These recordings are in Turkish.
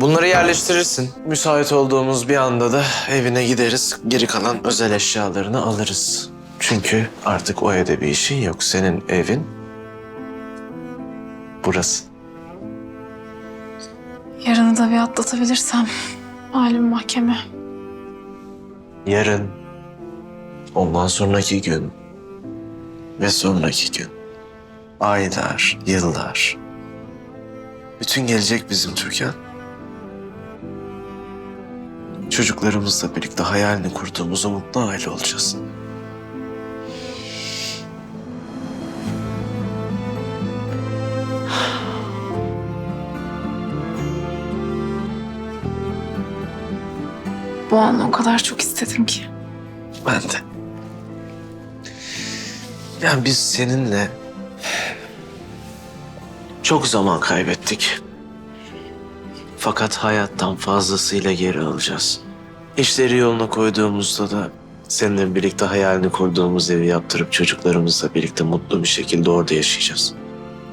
Bunları yerleştirirsin. Müsait olduğumuz bir anda da evine gideriz. Geri kalan özel eşyalarını alırız. Çünkü artık o evde bir işin yok. Senin evin burası. Yarını da bir atlatabilirsem. Malum mahkeme. Yarın, ondan sonraki gün ve sonraki gün. Aylar, yıllar. Bütün gelecek bizim Türkan. Çocuklarımızla birlikte hayalini kurduğumuz o mutlu aile olacağız. Bu anı o kadar çok istedim ki. Ben de. Yani biz seninle çok zaman kaybettik. Fakat hayattan fazlasıyla geri alacağız. İşleri yoluna koyduğumuzda da seninle birlikte hayalini kurduğumuz evi yaptırıp çocuklarımızla birlikte mutlu bir şekilde orada yaşayacağız.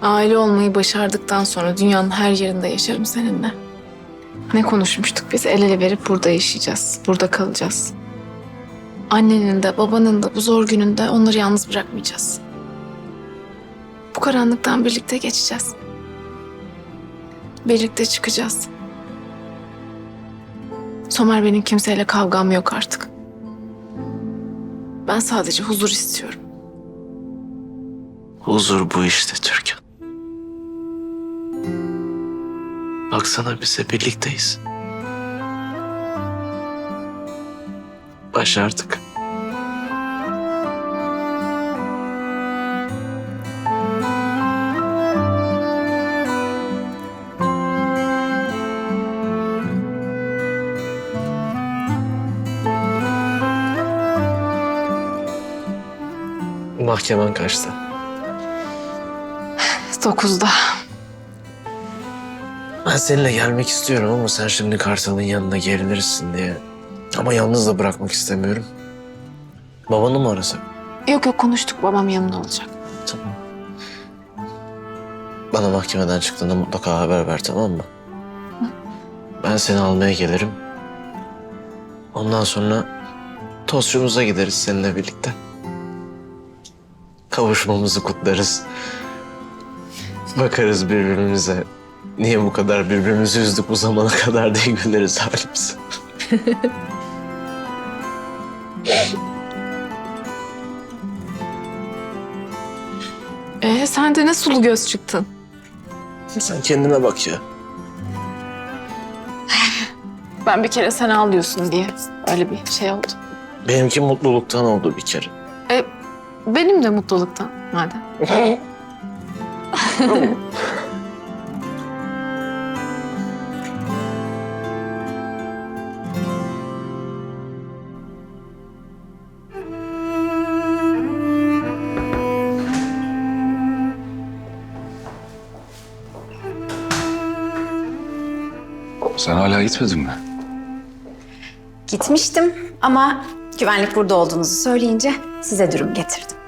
Aile olmayı başardıktan sonra dünyanın her yerinde yaşarım seninle. Ne konuşmuştuk biz? El ele verip burada yaşayacağız. Burada kalacağız. Annenin de babanın da bu zor gününde onları yalnız bırakmayacağız. Bu karanlıktan birlikte geçeceğiz. Birlikte çıkacağız. Somer benim kimseyle kavgam yok artık. Ben sadece huzur istiyorum. Huzur bu işte Türkan. Baksana bize birlikteyiz. Başardık. Mahkemen kaçtı? Dokuzda. Ben seninle gelmek istiyorum ama sen şimdi Kartal'ın yanına gerilirsin diye. Ama yalnız da bırakmak istemiyorum. Babanı mı arasak? Yok yok konuştuk babam yanında olacak. Tamam. Bana mahkemeden çıktığında mutlaka haber ver tamam mı? Ben seni almaya gelirim. Ondan sonra tostçumuza gideriz seninle birlikte. Kavuşmamızı kutlarız. Bakarız birbirimize. Niye bu kadar birbirimizi üzdük bu zamana kadar diye güleriz halimize. Ee sen de ne sulu göz çıktın? Sen kendine bak ya. Ben bir kere sen ağlıyorsun diye öyle bir şey oldu. Benimki mutluluktan oldu bir kere. Benim de mutluluktan madem. Sen hala gitmedin mi? Gitmiştim ama güvenlik burada olduğunuzu söyleyince size dürüm getirdim.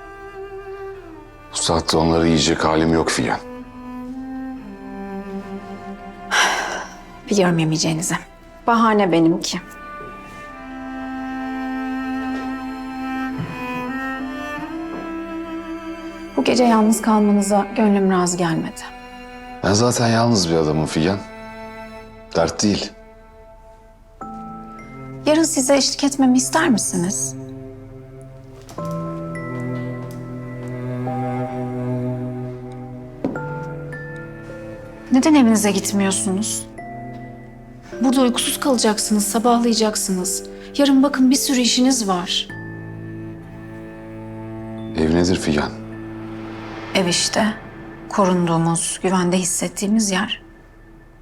Bu saatte onları yiyecek halim yok Figen. Biliyorum yemeyeceğinizi. Bahane benimki. Bu gece yalnız kalmanıza gönlüm razı gelmedi. Ben zaten yalnız bir adamım Figen. Dert değil. Yarın size eşlik etmemi ister misiniz? Neden evinize gitmiyorsunuz? Burada uykusuz kalacaksınız, sabahlayacaksınız. Yarın bakın bir sürü işiniz var. Ev nedir Figen? Ev işte. Korunduğumuz, güvende hissettiğimiz yer.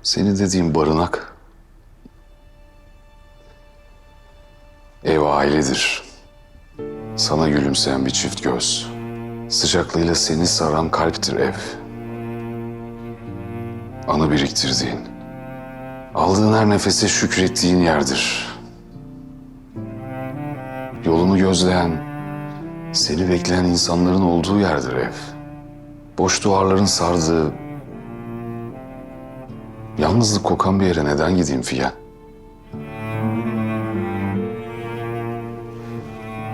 Senin dediğin barınak. Ev ailedir. Sana gülümseyen bir çift göz. Sıcaklığıyla seni saran kalptir ev. Anı biriktirdiğin, aldığın her nefese şükrettiğin yerdir. Yolunu gözleyen, seni bekleyen insanların olduğu yerdir ev. Boş duvarların sardığı, Yalnızlık kokan bir yere neden gideyim Figen?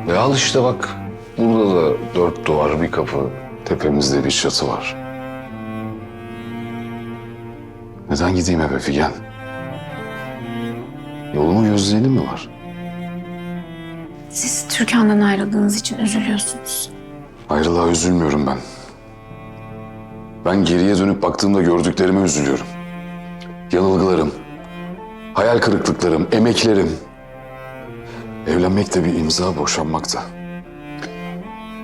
Ve al işte bak. Burada da dört duvar, bir kapı. Tepemizde bir çatı var. Neden gideyim eve Figen? Yolumu gözleyenim mi var? Siz Türkan'dan ayrıldığınız için üzülüyorsunuz. Ayrılığa üzülmüyorum ben. Ben geriye dönüp baktığımda gördüklerime üzülüyorum. Yanılgılarım, hayal kırıklıklarım, emeklerim. Evlenmek de bir imza, boşanmak da.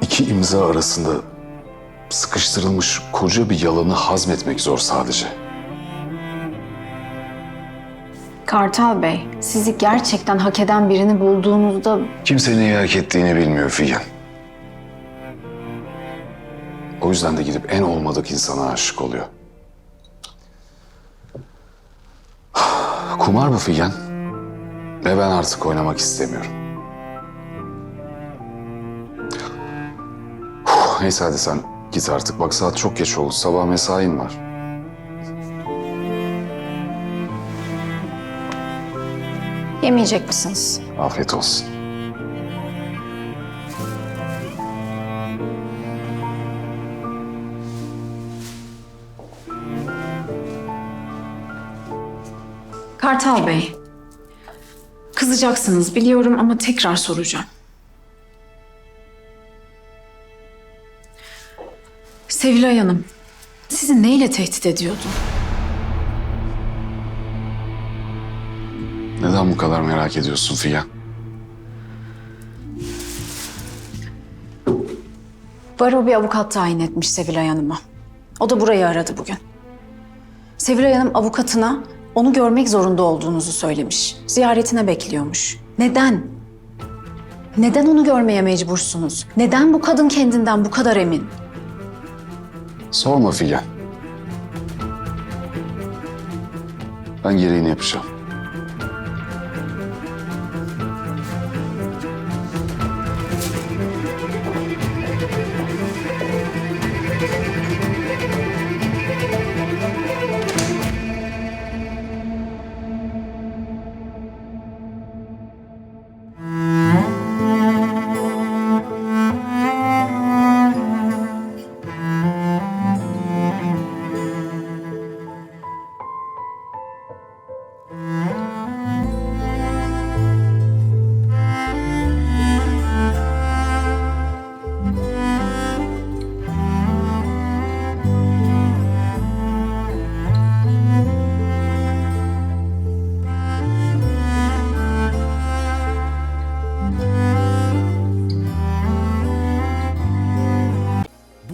İki imza arasında sıkıştırılmış koca bir yalanı hazmetmek zor sadece. Kartal Bey, sizi gerçekten hak eden birini bulduğunuzda Kimse neyi hak ettiğini bilmiyor Figen. O yüzden de gidip en olmadık insana aşık oluyor. Kumar bu Figen. Ve ben artık oynamak istemiyorum. Neyse hadi sen git artık. Bak saat çok geç oldu. Sabah mesain var. Yemeyecek misiniz? Afiyet olsun. Kartal Bey, kızacaksınız biliyorum ama tekrar soracağım. Sevilay Hanım, sizi neyle tehdit ediyordu? Neden bu kadar merak ediyorsun Figen? Baro bir avukat tayin etmiş Sevilay Hanım'a. O da burayı aradı bugün. Sevilay Hanım avukatına onu görmek zorunda olduğunuzu söylemiş. Ziyaretine bekliyormuş. Neden? Neden onu görmeye mecbursunuz? Neden bu kadın kendinden bu kadar emin? Sorma Figen. Ben gereğini yapacağım.